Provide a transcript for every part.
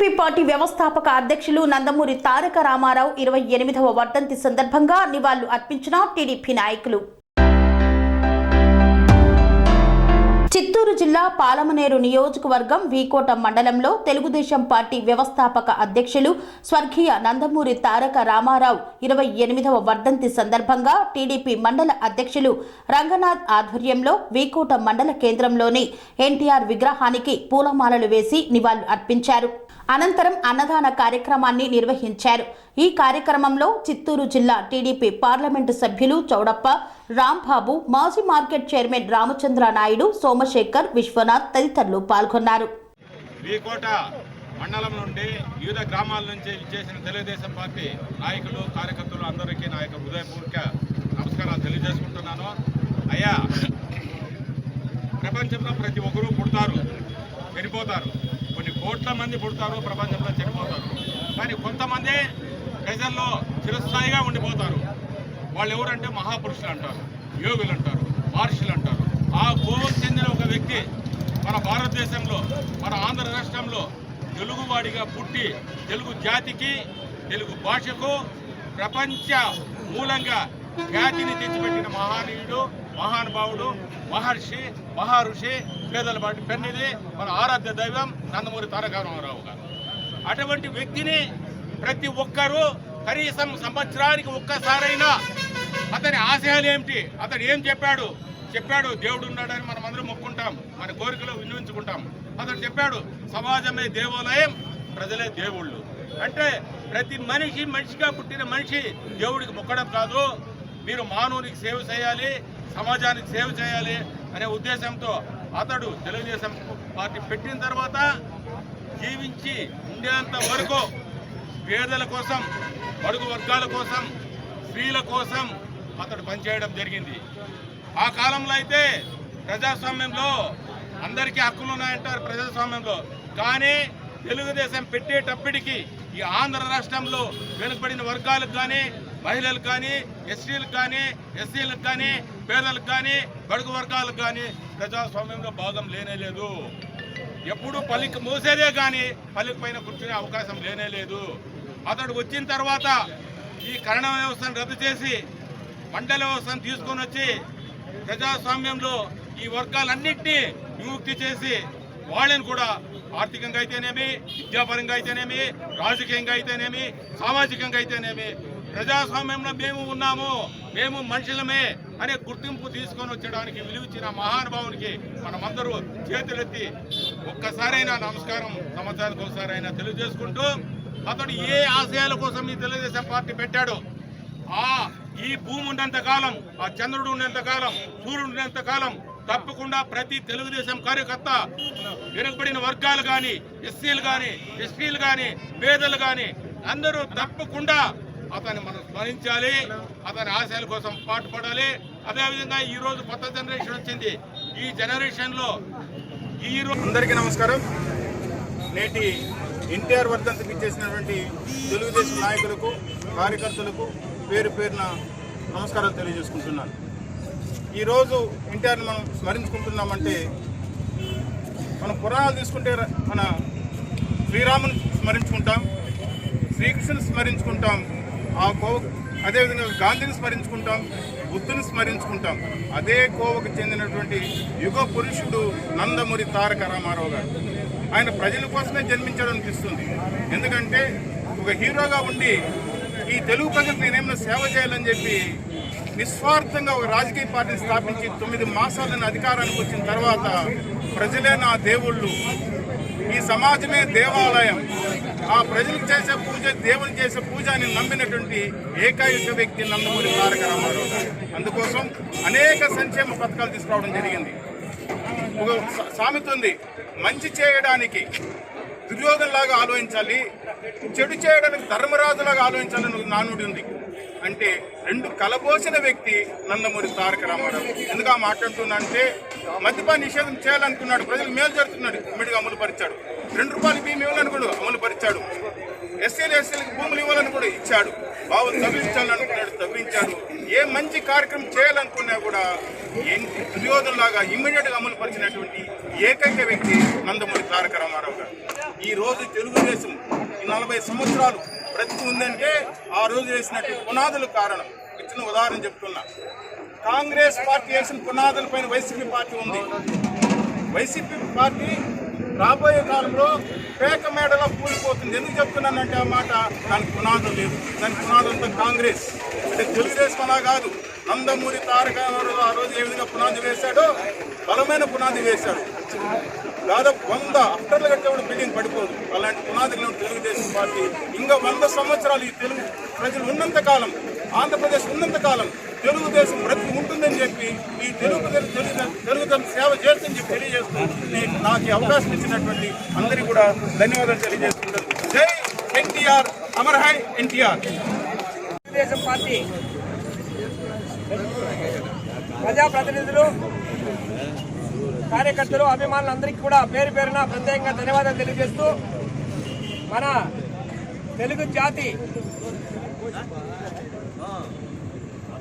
TDP party వ్యవస్థాపక అధ్యక్షులు నందమూరి తారక రామారావు ఇరవై ఎనిమిదవ వర్ధంతి సందర్భంగా నివాళులు అర్పించిన టీడీపీ నాయకులు. చిత్తూరు జిల్లా పాలమనేరు నియోజకవర్గం వీకోట మండలంలో తెలుగుదేశం పార్టీ వ్యవస్థాపక అధ్యక్షులు స్వర్గీయ నందమూరి తారక రామారావు ఇరవై ఎనిమిదవ వర్ధంతి సందర్భంగా టీడీపీ మండల అధ్యక్షులు రంగనాథ్ ఆధ్వర్యంలో వీకోట మండల కేంద్రంలోని ఎన్టీఆర్ విగ్రహానికి పూలమాలలు వేసి నివాళులు అర్పించారు. అనంతరం అన్నదాన కార్యక్రమాన్ని నిర్వహించారు. ఈ కార్యక్రమంలో చిత్తూరు జిల్లా టీడీపీ పార్లమెంటు సభ్యులు చౌడప్ప రాంబాబు మాజీ మార్కెట్ చైర్మన్ రామచంద్ర నాయుడు సోమశేఖర్ విశ్వనాథ్ తదితరులు పాల్గొన్నారు. మండలం నుండి వివిధ గ్రామాల నుంచి చేసిన తెలుగుదేశం పార్టీ నాయకులు కార్యకర్తలు అందరికీ నా యొక్క హృదయపూర్వక నమస్కారాలు తెలియజేసుకుంటున్నాను. అయ్యా ప్రపంచంలో ప్రతి ఒక్కరూ పుడతారు వెళ్ళిపోతారు కొన్ని కోట్ల మంది పుడతారు ప్రపంచంలో చనిపోతారు కానీ కొంతమంది ప్రజల్లో చిరస్థాయిగా ఉండిపోతారు. వాళ్ళు ఎవరంటే మహాపురుషులు అంటారు యోగులు అంటారు మహర్షులు అంటారు. ఆ కోవకు చెందిన ఒక వ్యక్తి మన భారతదేశంలో మన ఆంధ్ర రాష్ట్రంలో తెలుగువాడిగా పుట్టి తెలుగు జాతికి తెలుగు భాషకు ప్రపంచ మూలంగా ఖ్యాతిని తెచ్చిపెట్టిన మహానీయుడు మహానుభావుడు మహర్షి మహర్షి పేదల పాటి పెన్నిది మన ఆరాధ్య దైవం నందమూరి తారక రామారావు గారు. అటువంటి వ్యక్తిని ప్రతి ఒక్కరూ కనీసం సంవత్సరానికి ఒక్కసారైనా అతని ఆశయాలు ఏమిటి? అతడు ఏం చెప్పాడు? చెప్పాడు దేవుడు ఉన్నాడని మనం అందరం మొక్కుంటాం మన కోరికలు వినియోగించుకుంటాం. అతడు చెప్పాడు సమాజమే దేవాలయం ప్రజలే దేవుళ్ళు. అంటే ప్రతి మనిషి మనిషిగా పుట్టిన మనిషి దేవుడికి మొక్కడం కాదు మీరు మానవునికి సేవ చేయాలి సమాజానికి సేవ చేయాలి అనే ఉద్దేశంతో అతడు తెలుగుదేశం పార్టీ పెట్టిన తర్వాత జీవించి ఉండేంత వరకు పేదల కోసం బడుగు వర్గాల కోసం స్త్రీల కోసం అతడు పనిచేయడం జరిగింది. ఆ కాలంలో అయితే ప్రజాస్వామ్యంలో అందరికీ హక్కులు ఉన్నాయంటారు ప్రజాస్వామ్యంలో. కానీ తెలుగుదేశం పెట్టేటప్పటికి ఈ ఆంధ్ర రాష్ట్రంలో వెనుకబడిన వర్గాలకు కానీ మహిళలకు కానీ ఎస్టీలకు కానీ ఎస్సీలకు కానీ పేదలకు కానీ బడుగు వర్గాలకు కానీ ప్రజాస్వామ్యంలో భాగం లేనేలేదు ఎప్పుడు పలికి మోసేదే కానీ పలికి పైన కూర్చునే అవకాశం లేనే లేదు. అతడు వచ్చిన తర్వాత ఈ కరణ వ్యవస్థను రద్దు చేసి మండల వ్యవస్థను తీసుకొని వచ్చి ప్రజాస్వామ్యంలో ఈ వర్గాలన్నింటినీ విముక్తి చేసి వాళ్ళని కూడా ఆర్థికంగా అయితేనేమి విద్యాపరంగా అయితేనేమి రాజకీయంగా అయితేనేమి సామాజికంగా అయితేనేమి ప్రజాస్వామ్యంలో మేము ఉన్నాము. మేము మనుషులమే. అనే గుర్తింపు తీసుకొని వచ్చడానికి విలువిచ్చిన మహానుభావునికి మనమందరూ చేతులెత్తి ఒక్కసారైనా నమస్కారం సంవత్సరానికి ఒకసారైనా తెలియజేసుకుంటూ అతడు ఏ ఆశయాల కోసం ఈ తెలుగుదేశం పార్టీ పెట్టాడో ఆ ఈ భూమి ఉన్నంతకాలం ఆ చంద్రుడు ఉన్నంతకాలం సూర్యుడు ఉన్నంతకాలం తప్పకుండా ప్రతి తెలుగుదేశం కార్యకర్త వెనుకబడిన వర్గాలు కానీ ఎస్సీలు కానీ ఎస్టీలు కానీ పేదలు కానీ అందరూ తప్పకుండా అతన్ని మనం స్మరించాలి అతని ఆశయాల కోసం పాటుపడాలి. అదేవిధంగా ఈ రోజు కొత్త జనరేషన్ వచ్చింది. ఈ జనరేషన్లో ఈ రోజు అందరికీ నమస్కారం. నేటి ఎన్టీఆర్ వర్ధంతికి ఇచ్చేసినటువంటి తెలుగుదేశం నాయకులకు కార్యకర్తలకు పేరు పేరున నమస్కారాలు తెలియజేసుకుంటున్నాను. ఈరోజు ఎన్టీఆర్ని మనం స్మరించుకుంటున్నామంటే మనం పురాణాలు తీసుకుంటే మన శ్రీరాముని స్మరించుకుంటాం శ్రీకృష్ణుని స్మరించుకుంటాం ఆ కో అదేవిధంగా గాంధీని స్మరించుకుంటాం బుద్ధుని స్మరించుకుంటాం. అదే కోవకు చెందినటువంటి యుగ పురుషుడు నందమూరి తారక రామారావు గారు. ఆయన ప్రజల కోసమే జన్మించాడు అనిపిస్తుంది. ఎందుకంటే ఒక హీరోగా ఉండి ఈ తెలుగు ప్రజలకు నేనేమైనా సేవ చేయాలని చెప్పి నిస్వార్థంగా ఒక రాజకీయ పార్టీని స్థాపించి తొమ్మిది మాసాలను అధికారానికి వచ్చిన తర్వాత ప్రజలే నా దేవుళ్ళు. ఈ సమాజమే దేవాలయం. ఆ ప్రజలకు చేసే పూజ దేవుని చేసే పూజ అని నమ్మినటువంటి ఏకైక వ్యక్తి నందమూరి తారక రామారావు అందుకోసం అనేక సంక్షేమ పథకాలు తీసుకురావడం జరిగింది. ఒక సామెత ఉంది. మంచి చేయడానికి దుర్యోధనలాగా ఆలోచించాలి చెడు చేయడానికి ధర్మరాజులాగా ఆలోచించాలని నానుడి ఉంది. అంటే రెండు కలబోసిన వ్యక్తి నందమూరి తారక రామారావు. ఎందుకు మాట్లాడుతున్నా అంటే మద్యపాన నిషేధం చేయాలనుకున్నాడు ప్రజలు మేలు జరుగుతున్నాడు ఇమ్మడిగా అమలు పరిచాడు. రెండు రూపాయలు బియ్యం ఇవ్వాలనుకున్నాడు అమలు పరిచాడు. ఎస్సీలు ఎస్సీలకు భూములు ఇవ్వాలని కూడా ఇచ్చాడు. బావులు తవ్వించాలనుకున్నాడు తవ్వించాడు ఏ మంచి కార్యక్రమం చేయాలనుకున్నా కూడా ఏం దుర్యోధనలాగా ఇమ్మీడియట్గా అమలు పరిచినటువంటి ఏకైక వ్యక్తి నందమూరి తారక రామారావు గారు. ఈ రోజు తెలుగుదేశం నలభై సంవత్సరాలు ప్రతి ఉందంటే ఆ రోజు వేసినట్టు పునాదులు కారణం. ఇచ్చిన ఉదాహరణ చెప్తున్నా. కాంగ్రెస్ పార్టీ వేసిన పునాదులపైన వైసీపీ పార్టీ ఉంది. వైసీపీ పార్టీ రాబోయే కాలంలో పేక మేడలో కూలిపోతుంది. ఎందుకు చెప్తున్నానంటే ఆ మాట? దానికి పునాదం లేదు దానికి పునాదంతా కాంగ్రెస్. అంటే తెలుగుదేశం అలా కాదు. నందమూరి తారక ఆ రోజు ఏ విధంగా పునాది వేశాడో? బలమైన పునాది వేశాడు. దాదాపు వంద అఫ్టర్లు కట్టేవాడు బిల్డింగ్ పడిపోదు. అలాంటి పునాదులు తెలుగుదేశం పార్టీ. ఇంకా వంద సంవత్సరాలు ఈ తెలుగు ప్రజలు ఉన్నంత కాలం ఆంధ్రప్రదేశ్ ఉన్నంత కాలం తెలుగుదేశం బ్రతికి ఉంటుందని చెప్పి ఈ తెలుగు తెలుగు తెలుగుదేశం సేవ చేస్తుందని చెప్పి తెలియజేస్తూ నేను నాకు అవకాశం ఇచ్చినటువంటి అందరికీ కూడా ధన్యవాదాలు తెలియజేస్తున్నాను జై ఎన్టీఆర్ అమర్ హై ఎన్టీఆర్. తెలుగుదేశం పార్టీ ప్రజాప్రతినిధులు కార్యకర్తలు అభిమానులందరికీ కూడా పేరు పేరున ప్రత్యేకంగా ధన్యవాదాలు తెలియజేస్తూ మన తెలుగు జాతి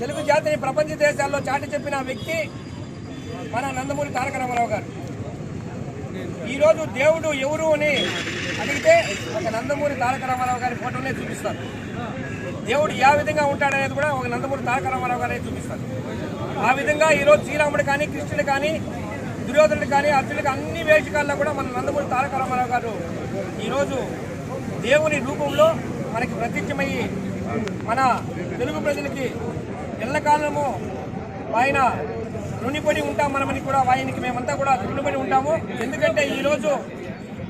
తెలుగు జాతిని ప్రపంచ దేశాల్లో చాటి చెప్పిన వ్యక్తి మన నందమూరి తారక రామారావు గారు. ఈరోజు దేవుడు ఎవరు అని అడిగితే ఒక నందమూరి తారక రామారావు గారి ఫోటోనే చూపిస్తారు. దేవుడు ఏ విధంగా ఉంటాడనేది కూడా ఒక నందమూరి తారక రామారావు గారే చూపిస్తారు. ఆ విధంగా ఈరోజు శ్రీరాముడు కానీ కృష్ణుడు కానీ దుర్యోధనుడు కానీ అర్జునుడు అన్ని వేషకాల్లో కూడా మన నందమూరి తారక రామారావు గారు ఈరోజు దేవుని రూపంలో మనకి ప్రత్యక్షమయ్యి మన తెలుగు ప్రజలకి ఎల్లకాలము ఆయన రుణిపడి ఉంటాం మనమని కూడా ఆయనకి మేమంతా కూడా రుణిపడి ఉంటాము. ఎందుకంటే ఈరోజు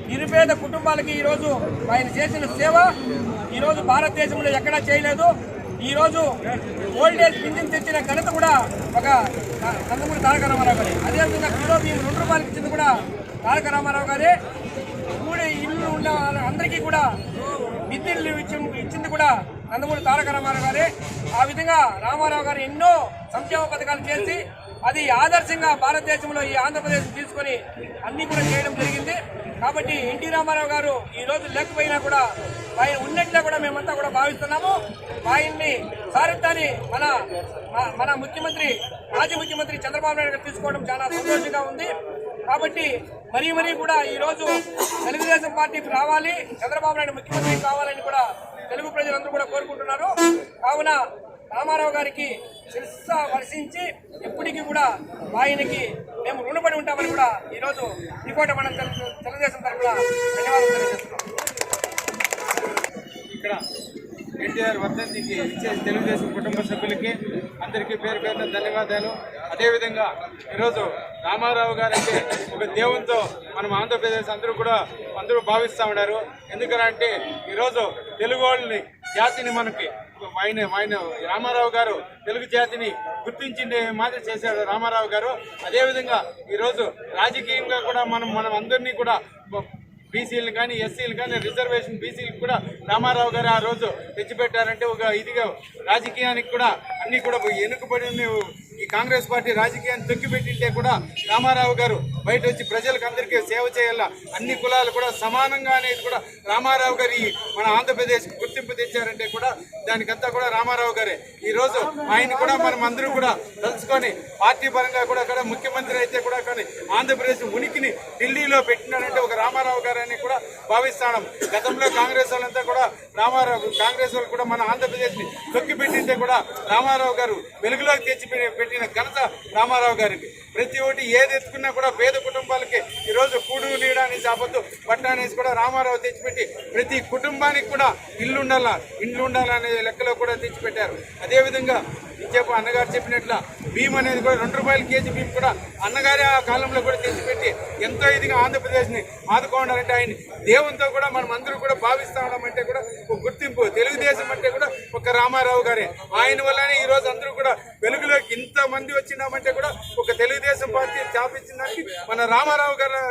నిరుపేద కుటుంబాలకి ఈరోజు ఆయన చేసిన సేవ ఈరోజు భారతదేశంలో ఎక్కడా చేయలేదు. ఈరోజు ఓల్డేజ్ పింఛన్ తెచ్చిన ఘనత కూడా ఒక కందమూరి తారక రామారావు గారి. అదేవిధంగా కిలో బియ్యం రెండు రూపాయలకి ఇచ్చింది కూడా తారక రామారావు గారే. కూడి ఇల్లు ఉన్న అందరికీ కూడా విద్యుత్ ఇచ్చి- ఇచ్చింది కూడా నందమూరి తారక రామారావు గారే ఆ విధంగా రామారావు గారు ఎన్నో సంక్షేమ పథకాలు చేసి అది ఆదర్శంగా భారతదేశంలో ఈ ఆంధ్రప్రదేశ్ తీసుకొని అన్ని కూడా చేయడం జరిగింది. కాబట్టి ఎన్టీ రామారావు గారు ఈ రోజు లేకపోయినా కూడా ఆయన ఉన్నట్లే కూడా మేమంతా కూడా భావిస్తున్నాము. ఆయన్ని సారథ్యాన్ని మన మన ముఖ్యమంత్రి మాజీ ముఖ్యమంత్రి చంద్రబాబు నాయుడు గారు తీసుకోవడం చాలా సంతోషంగా ఉంది. కాబట్టి మరీ మరీ కూడా ఈరోజు తెలుగుదేశం పార్టీకి రావాలి చంద్రబాబు నాయుడు ముఖ్యమంత్రి కావాలని కూడా తెలుగు ప్రజలందరూ కూడా కోరుకుంటున్నారు కావున రామారావు గారికి శిరస్స వర్షించి ఎప్పటికీ కూడా ఆయనకి మేము రుణపడి ఉంటామని కూడా ఈరోజు రిపోర్ట్ మనం తెలుసు తెలుగుదేశం తరఫున ధన్యవాదాలు తెలియజేస్తున్నాం. ఇక్కడ ఎన్టీఆర్ వర్ధంతికి ఇచ్చే తెలుగుదేశం కుటుంబ సభ్యులకి అందరికీ పేరు పేరున ధన్యవాదాలు. అదేవిధంగా ఈరోజు రామారావు గారు ఒక దేవునితో మనం ఆంధ్రప్రదేశ్ అందరూ కూడా అందరూ భావిస్తూ ఉన్నారు. ఎందుకంటే ఈరోజు తెలుగు వాళ్ళని జాతిని మనకి ఆయన ఆయన రామారావు గారు తెలుగు జాతిని గుర్తించింది మాదిరి చేశాడు రామారావు గారు. అదేవిధంగా ఈరోజు రాజకీయంగా కూడా మనం మనం అందరినీ కూడా బీసీలు కానీ ఎస్సీలు కానీ రిజర్వేషన్ బీసీలకు కూడా రామారావు గారు ఆ రోజు తెచ్చిపెట్టారంటే ఒక ఇదిగా రాజకీయానికి కూడా అన్నీ కూడా వెనుకబడి ఈ కాంగ్రెస్ పార్టీ రాజకీయాన్ని తొక్కిపెట్టింటే కూడా రామారావు గారు బయట వచ్చి ప్రజలకు అందరికీ సేవ చేయాల? అన్ని కులాలు కూడా సమానంగా అనేది కూడా రామారావు గారి మన ఆంధ్రప్రదేశ్ గుర్తింపు తెచ్చారంటే కూడా దానికంతా కూడా రామారావు గారే. ఈరోజు ఆయన కూడా మనం అందరూ కూడా తలుచుకొని పార్టీ పరంగా కూడా అక్కడ ముఖ్యమంత్రి అయితే కూడా కానీ ఆంధ్రప్రదేశ్ ఉనికిని ఢిల్లీలో పెట్టినారంటే ఒక రామారావు గారని కూడా భావిస్తాం గతంలో కాంగ్రెస్ వాళ్ళంతా కూడా రామారావు కాంగ్రెస్ వాళ్ళు కూడా మన ఆంధ్రప్రదేశ్ని తొక్కి పెట్టింటే కూడా రామారావు గారు వెలుగులోకి తెచ్చి పెట్టిన ఘనత రామారావు గారికి ప్రతి ఒక్కటి ఏది ఎత్తుకున్నా కూడా పేద కుటుంబాలకి ఈరోజు కూడు నీడ అనేసి ఆపద్దు కూడా రామారావు తెచ్చిపెట్టి ప్రతి కుటుంబానికి కూడా ఇల్లు ఉండాలా ఇండ్లు ఉండాలనే లెక్కలో కూడా తెచ్చిపెట్టారు. అదేవిధంగా చెప్పు అన్నగారు చెప్పినట్ల భీమ్ అనేది కూడా రెండు రూపాయల కేజీ భీమ్ కూడా అన్నగారి ఆ కాలంలో కూడా తెచ్చిపెట్టి ఎంతో ఇదిగా ఆంధ్రప్రదేశ్ని ఆదుకోవాలంటే ఆయన దేవునితో కూడా మనం అందరూ కూడా భావిస్తా ఉన్నామంటే కూడా ఒక గుర్తింపు. తెలుగుదేశం అంటే కూడా ఒక రామారావు గారే. ఆయన వల్లనే ఈ రోజు అందరూ కూడా వెలుగులోకి ఇంతమంది వచ్చినామంటే కూడా ఒక తెలుగుదేశం పార్టీ స్థాపించిన దానికి మన రామారావు గారు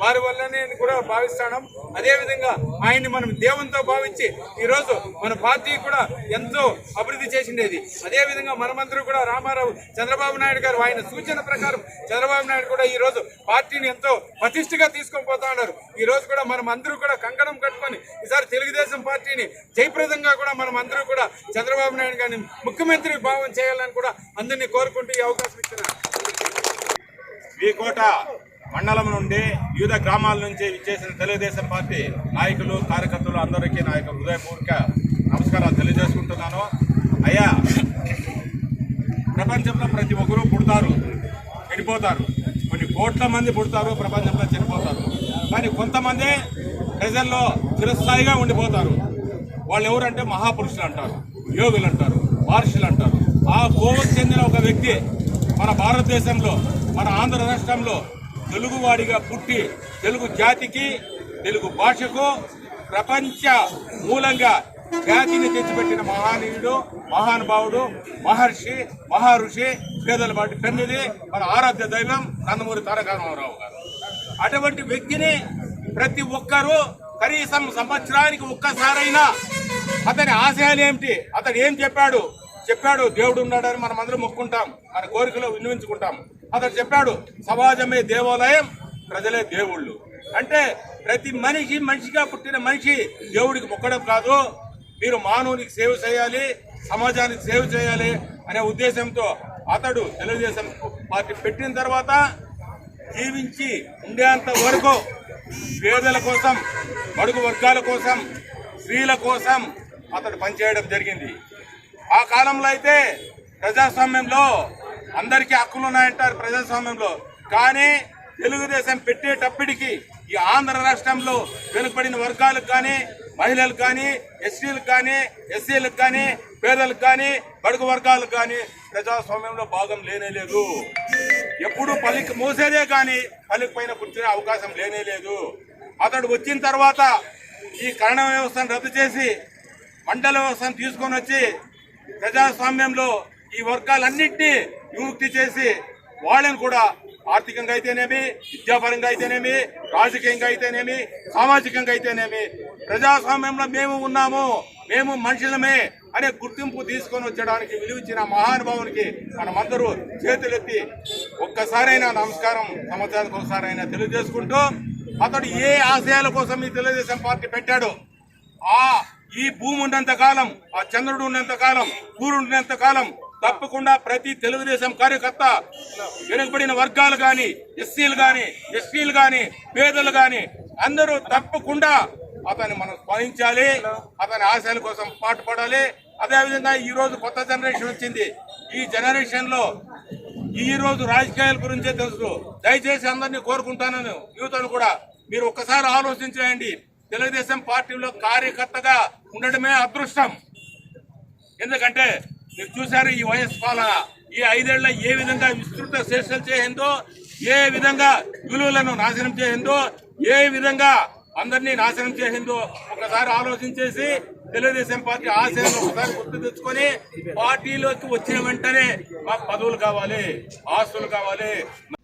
వారి వల్లనే అని కూడా భావిస్తాను. అదేవిధంగా ఆయన్ని మనం దేవునితో భావించి ఈరోజు మన పార్టీ కూడా ఎంతో అభివృద్ధి చేసిండేది. అదేవిధంగా మనమందరూ కూడా రామారావు చంద్రబాబు నాయుడు గారు ఆయన సూచన ప్రకారం చంద్రబాబు నాయుడు కూడా ఈ రోజు పార్టీని ఎంతో పటిష్టగా తీసుకొని పోతా ఉన్నారు. ఈరోజు కూడా మనం అందరూ కూడా కంకణం కట్టుకొని ఈసారి తెలుగుదేశం పార్టీని జయప్రదంగా కూడా మనం అందరూ కూడా చంద్రబాబు నాయుడు గారిని ముఖ్యమంత్రి భావం చేయాలని కూడా అందరినీ కోరుకుంటూ ఈ అవకాశం ఇచ్చినారు వీకోట మండలం నుండి వివిధ గ్రామాల నుంచి విచ్చేసిన తెలుగుదేశం పార్టీ నాయకులు కార్యకర్తలు అందరికీ నా యొక్క హృదయపూర్వక నమస్కారాలు తెలియజేసుకుంటున్నాను. అయ్యా ప్రపంచంలో ప్రతి ఒక్కరూ పుడతారు చనిపోతారు కొన్ని కోట్ల మంది పుడతారు ప్రపంచంలో చనిపోతారు కానీ కొంతమంది ప్రజల్లో చిరస్థాయిగా ఉండిపోతారు. వాళ్ళు ఎవరంటే మహాపురుషులు అంటారు యోగులు అంటారు మహర్షులు అంటారు. ఆ కోవకు చెందిన ఒక వ్యక్తి మన భారతదేశంలో మన ఆంధ్ర రాష్ట్రంలో తెలుగువాడిగా పుట్టి తెలుగు జాతికి తెలుగు భాషకు ప్రపంచ మూలంగా ఖ్యాతిని తెచ్చిపెట్టిన మహానీయుడు మహానుభావుడు మహర్షి మహర్షి పేదల పాటి పెన్నది మన ఆరాధ్య దైవం నందమూరి తారక రామారావు గారు. అటువంటి వ్యక్తిని ప్రతి ఒక్కరూ కనీసం సంవత్సరానికి ఒక్కసారైనా అతని ఆశయాలు ఏమిటి? అతడు ఏం చెప్పాడు? చెప్పాడు దేవుడు ఉన్నాడని మనం అందరం మొక్కుంటాం. మన కోరికలో విన్నవించుకుంటాం అతడు చెప్పాడు సమాజమే దేవాలయం ప్రజలే దేవుళ్ళు. అంటే ప్రతి మనిషి మనిషిగా పుట్టిన మనిషి దేవుడికి మొక్కడం కాదు. మీరు మానవునికి సేవ చేయాలి సమాజానికి సేవ చేయాలి అనే ఉద్దేశంతో అతడు తెలుగుదేశం పార్టీ పెట్టిన తర్వాత జీవించి ఉండేంత వరకు పేదల కోసం బడుగు వర్గాల కోసం స్త్రీల కోసం అతడు పనిచేయడం జరిగింది. ఆ కాలంలో అయితే ప్రజాస్వామ్యంలో అందరికీ హక్కులు ఉన్నాయంటారు ప్రజాస్వామ్యంలో. కానీ తెలుగుదేశం పెట్టేటప్పటికి ఈ ఆంధ్ర రాష్ట్రంలో వెనుకబడిన వర్గాలకు కానీ మహిళలకు కానీ ఎస్సీలకు కానీ ఎస్సీలకు కానీ పేదలకు కానీ బడుగు వర్గాలకు కానీ ప్రజాస్వామ్యంలో భాగం లేనే లేదు. ఎప్పుడు పలికి మోసేదే కానీ పలికి పైన కూర్చునే అవకాశం లేనే లేదు. అతడు వచ్చిన తర్వాత ఈ కరణ వ్యవస్థను రద్దు చేసి మండల వ్యవస్థను తీసుకొని వచ్చి ప్రజాస్వామ్యంలో ఈ వర్గాలన్నింటినీ విముక్తి చేసి వాళ్ళని కూడా ఆర్థికంగా అయితేనేమి విద్యాపరంగా అయితేనేమి రాజకీయంగా అయితేనేమి సామాజికంగా అయితేనేమి ప్రజాస్వామ్యంలో మేము ఉన్నాము మేము మనుషులమే అనే గుర్తింపు తీసుకొని వచ్చడానికి విలువించిన మహానుభావునికి మనమందరూ చేతులెత్తి ఒక్కసారైనా నమస్కారం సంవత్సరానికి ఒకసారైనా తెలియజేసుకుంటూ అతడు ఏ ఆశయాల కోసం ఈ తెలుగుదేశం పార్టీ పెట్టాడు ఆ ఈ భూమి ఉన్నంత కాలం ఆ చంద్రుడు ఉన్నంత కాలం సూర్యుడు ఉన్నంత కాలం తప్పకుండా ప్రతి తెలుగుదేశం కార్యకర్త వెనుకబడిన వర్గాలు గాని ఎస్సీలు గాని ఎస్టీలు గాని పేదలు గాని అందరూ తప్పకుండా అతన్ని మనం స్మరించాలి అతని ఆశయాల కోసం పాటుపడాలి. అదేవిధంగా ఈ రోజు కొత్త జనరేషన్ వచ్చింది. ఈ జనరేషన్లో ఈ రోజు రాజకీయాల గురించే తెలుసు. దయచేసి అందరినీ కోరుకుంటాను యువతను కూడా మీరు ఒక్కసారి ఆలోచించేయండి. తెలుగుదేశం పార్టీలో కార్యకర్తగా ఉండడమే అదృష్టం. ఎందుకంటే మీరు చూశారు ఈ వైఎస్ పాలన. ఈ ఐదేళ్ళ ఏ విధంగా విస్తృత శేషలు చేయిందో ఏ విధంగా విలువలను నాశనం చేయిందో ఏ విధంగా అందరినీ నాశనం చేసిందో ఒకసారి ఆలోచించేసి తెలుగుదేశం పార్టీ ఆశయాలను ఒకసారి గుర్తు తెచ్చుకొని పార్టీలోకి వచ్చిన వెంటనే మాకు పదవులు కావాలి ఆస్తులు కావాలి.